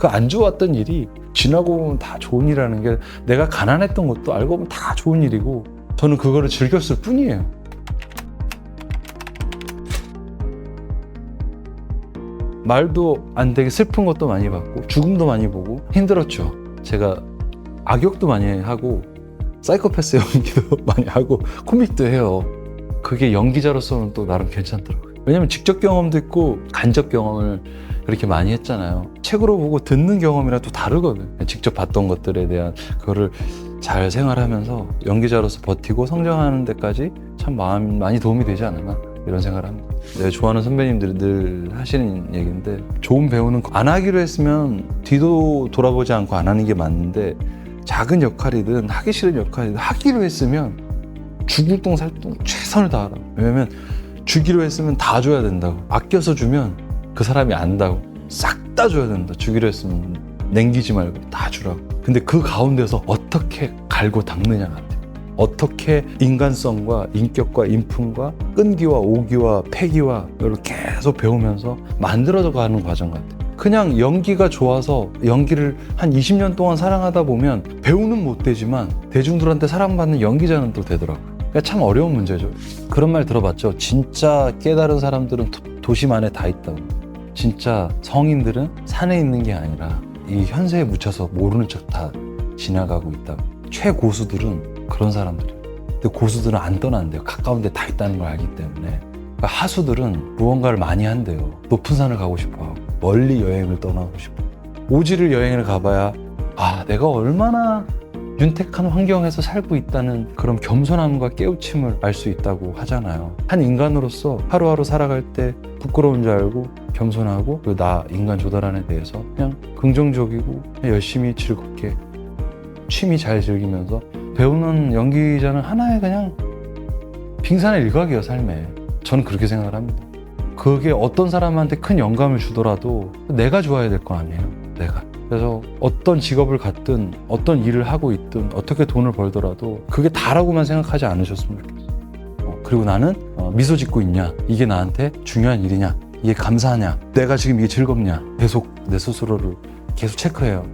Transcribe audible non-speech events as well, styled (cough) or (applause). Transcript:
그 안 좋았던 일이 지나고 보면 다 좋은 일이라는 게 내가 가난했던 것도 알고 보면 다 좋은 일이고 저는 그거를 즐겼을 뿐이에요. 말도 안 되게 슬픈 것도 많이 봤고 죽음도 많이 보고 힘들었죠. 제가 악역도 많이 하고 사이코패스 연기도 (laughs) 많이 하고 코믹도 해요. 그게 연기자로서는 또 나름 괜찮더라고요. 왜냐면 직접 경험도 있고 간접 경험을 그렇게 많이 했잖아요. 책으로 보고 듣는 경험이랑 또 다르거든. 직접 봤던 것들에 대한 그거를 잘 생활하면서 연기자로서 버티고 성장하는 데까지 참 마음 많이 도움이 되지 않았나 이런 생각을 합니다. 내가 좋아하는 선배님들이 늘 하시는 얘기인데 좋은 배우는 안 하기로 했으면 뒤도 돌아보지 않고 안 하는 게 맞는데 작은 역할이든 하기 싫은 역할이든 하기로 했으면 죽을 똥살똥 최선을 다하라. 왜냐면 주기로 했으면 다 줘야 된다고. 아껴서 주면 그 사람이 안다고. 싹 다 줘야 된다. 주기로 했으면 냉기지 말고 다 주라고. 근데 그 가운데서 어떻게 갈고 닦느냐 같아요. 어떻게 인간성과 인격과 인품과 끈기와 오기와 패기와 이걸 계속 배우면서 만들어져 가는 과정 같아요. 그냥 연기가 좋아서 연기를 한 20년 동안 사랑하다 보면 배우는 못 되지만 대중들한테 사랑받는 연기자는 또 되더라고요. 그러니까 참 어려운 문제죠. 그런 말 들어봤죠. 진짜 깨달은 사람들은 도- 도심 안에 다 있다고. 진짜 성인들은 산에 있는 게 아니라 이 현세에 묻혀서 모르는 척 다 지나가고 있다고. 최고수들은 그런 사람들이에요. 근데 고수들은 안 떠난대요. 가까운 데 다 있다는 걸 알기 때문에. 그러니까 하수들은 무언가를 많이 한대요. 높은 산을 가고 싶어 하고, 멀리 여행을 떠나고 싶어. 오지를 여행을 가봐야, 아, 내가 얼마나 윤택한 환경에서 살고 있다는 그런 겸손함과 깨우침을 알 수 있다고 하잖아요. 한 인간으로서 하루하루 살아갈 때 부끄러운 줄 알고 겸손하고 그리고 나 인간 조달안에 대해서 그냥 긍정적이고 그냥 열심히 즐겁게 취미 잘 즐기면서 배우는 연기자는 하나의 그냥 빙산의 일각이에요 삶에. 저는 그렇게 생각을 합니다. 그게 어떤 사람한테 큰 영감을 주더라도 내가 좋아야 될 거 아니에요 내가 그래서 어떤 직업을 갖든 어떤 일을 하고 있든 어떻게 돈을 벌더라도 그게 다라고만 생각하지 않으셨으면 좋겠어요 어, 그리고 나는 어, 미소 짓고 있냐? 이게 나한테 중요한 일이냐? 이게 감사하냐? 내가 지금 이게 즐겁냐? 계속 내 스스로를 계속 체크해요